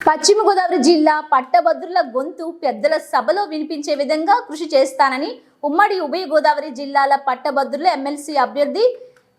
పశ్చిమ గోదావరి జిల్లా పట్టభద్రుల గొంతు పెద్దల సభలో వినిపించే విధంగా కృషి చేస్తానని ఉమ్మడి ఉభయ గోదావరి జిల్లాల పట్టభద్రుల ఎమ్మెల్సీ అభ్యర్థి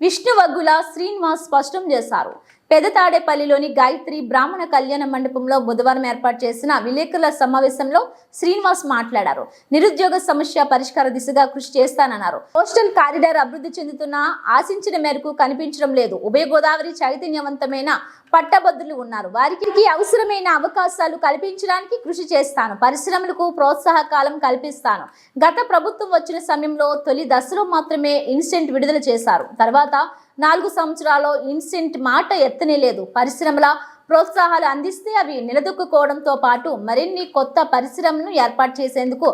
విష్ణువగ్గుల శ్రీనివాస్ స్పష్టం చేశారు. పెదతాడేపల్లిలోని గాయత్రి బ్రాహ్మణ కళ్యాణ మండపంలో బుధవారం ఏర్పాటు చేసిన విలేకరుల సమావేశంలో శ్రీనివాస్ మాట్లాడారు. నిరుద్యోగ సమస్య పరిష్కార దిశగా కృషి చేస్తానన్నారు. కోస్టల్ కారిడార్ అభివృద్ధి చెందుతున్న ఆశించిన మేరకు కనిపించడం లేదు. ఉభయ గోదావరి చైతన్యవంతమైన పట్టభద్రులు ఉన్నారు. వారికి అవసరమైన అవకాశాలు కల్పించడానికి కృషి చేస్తాను. పరిశ్రమలకు ప్రోత్సాహకాలం కల్పిస్తాను. గత ప్రభుత్వం వచ్చిన సమయంలో తొలి దశలో మాత్రమే ఇన్స్టెంట్ విడుదల చేశారు. తర్వాత నాలుగు సంవత్సరాల్లో ఇన్సెంట్ మాట ఎత్తనే లేదు. పరిశ్రమల ప్రోత్సాహాలు అందిస్తే అవి నిలదొక్కుకోవడంతో పాటు మరిన్ని కొత్త పరిశ్రమను ఏర్పాటు చేసేందుకు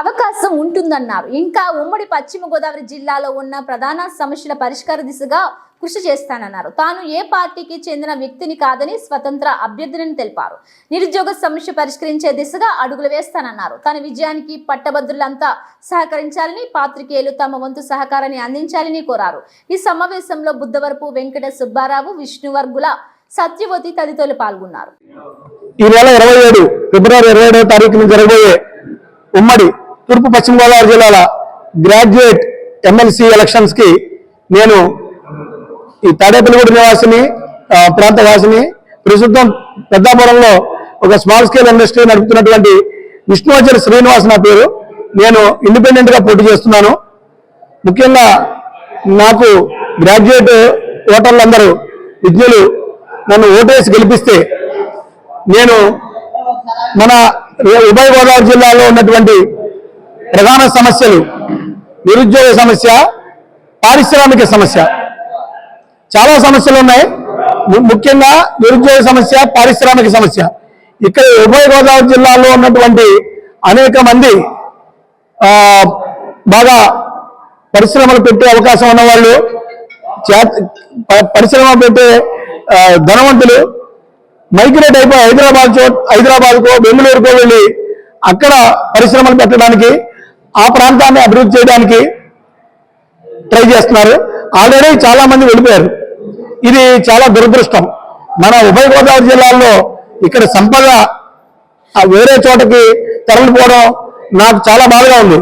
అవకాశం ఉంటుందన్నారు. ఇంకా ఉమ్మడి పశ్చిమ గోదావరి జిల్లాలో ఉన్న ప్రధాన సమస్యల పరిష్కార దిశగా కృషి చేస్తానన్నారు. తాను ఏ పార్టీకి చెందిన వ్యక్తిని కాదని స్వతంత్ర అభ్యర్థులను తెలిపారు. నిరుద్యోగ సమస్య పరిష్కరించే దిశగా అడుగులు వేస్తానన్నారు. తన విజయానికి పట్టభద్రులంతా సహకరించాలని పాత్రికేయులు తమ వంతు సహకారాన్ని అందించాలని కోరారు. ఈ సమావేశంలో బుద్ధవరపు వెంకట సుబ్బారావు విష్ణువర్గుల సత్యవతి తదితరులు పాల్గొన్నారు. ఈ నెల ఇరవై ఏడు ఫిబ్రవరి ఇరవై ఏడవ తారీఖున జరగబోయే ఉమ్మడి తూర్పు పశ్చిమ గోదావరి జిల్లాల గ్రాడ్యుయేట్ ఎమ్మెల్సీ ఎలక్షన్స్కి నేను ఈ తాడేపల్లిగూడ నివాసిని ప్రాంతవాసిని ప్రాంత ప్రస్తుతం పెద్దాపురంలో ఒక స్మాల్ స్కేల్ ఇండస్ట్రీ నడుపుతున్నటువంటి విష్ణువచర్ శ్రీనివాస్ నా పేరు. నేను ఇండిపెండెంట్గా పోటీ చేస్తున్నాను. ముఖ్యంగా నాకు గ్రాడ్యుయేట్ ఓటర్లందరూ విద్యులు నన్ను ఓటేసి గెలిపిస్తే నేను మన ఉభయ గోదావరి జిల్లాలో ఉన్నటువంటి ప్రధాన సమస్యలు నిరుద్యోగ సమస్య పారిశ్రామిక సమస్య. చాలా సమస్యలు ఉన్నాయి. ము- ముఖ్యంగా నిరుద్యోగ సమస్య పారిశ్రామిక సమస్య. ఇక్కడ ఉభయ గోదావరి జిల్లాలో ఉన్నటువంటి అనేక మంది బాగా పరిశ్రమలు పెట్టే అవకాశం ఉన్న వాళ్ళు ప- పరిశ్రమ పెట్టే ధనవంతులు మైగ్రేట్ అయిపోయి హైదరాబాద్ హైదరాబాద్కో బెంగళూరుకో వెళ్ళి అక్కడ పరిశ్రమలు పెట్టడానికి ఆ ప్రాంతాన్ని అభివృద్ధి చేయడానికి ట్రై చేస్తున్నారు. ఆల్రెడీ చాలా మంది వెళ్ళిపోయారు. ఇది చాలా దురదృష్టం. మన ఉభయ గోదావరి జిల్లాల్లో ఇక్కడ సంపద ఆ వేరే చోటకి తరలిపోవడం నాకు చాలా బాధగా ఉంది.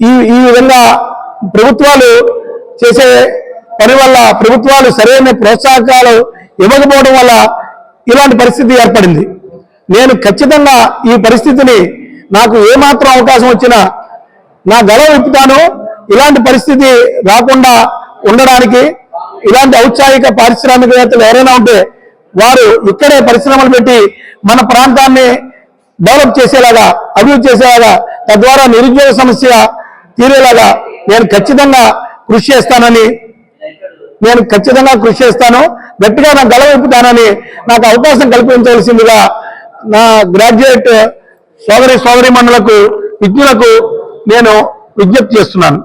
ఈ ఈ విధంగా ప్రభుత్వాలు చేసే పని వల్ల ప్రభుత్వాలు సరైన ప్రోత్సాహకాలు ఇవ్వకపోవడం వల్ల ఇలాంటి పరిస్థితి ఏర్పడింది. నేను ఖచ్చితంగా ఈ పరిస్థితిని నాకు ఏమాత్రం అవకాశం వచ్చినా నా గల విప్పుతాను. ఇలాంటి పరిస్థితి రాకుండా ఉండడానికి ఇలాంటి ఔత్సాహిక పారిశ్రామికవేత్తలు ఎవరైనా ఉంటే వారు ఇక్కడే పరిశ్రమలు పెట్టి మన ప్రాంతాన్ని డెవలప్ చేసేలాగా అభివృద్ధి చేసేలాగా తద్వారా నిరుద్యోగ సమస్య తీరేలాగా నేను ఖచ్చితంగా కృషి చేస్తానని నేను ఖచ్చితంగా కృషి చేస్తాను. గట్టిగా నా గల విప్పుతానని నాకు అవకాశం కల్పించవలసిందిగా నా గ్రాడ్యుయేట్ సోదరి సోదరి మండలకు విద్యులకు నేను విజ్ఞప్తి చేస్తున్నాను.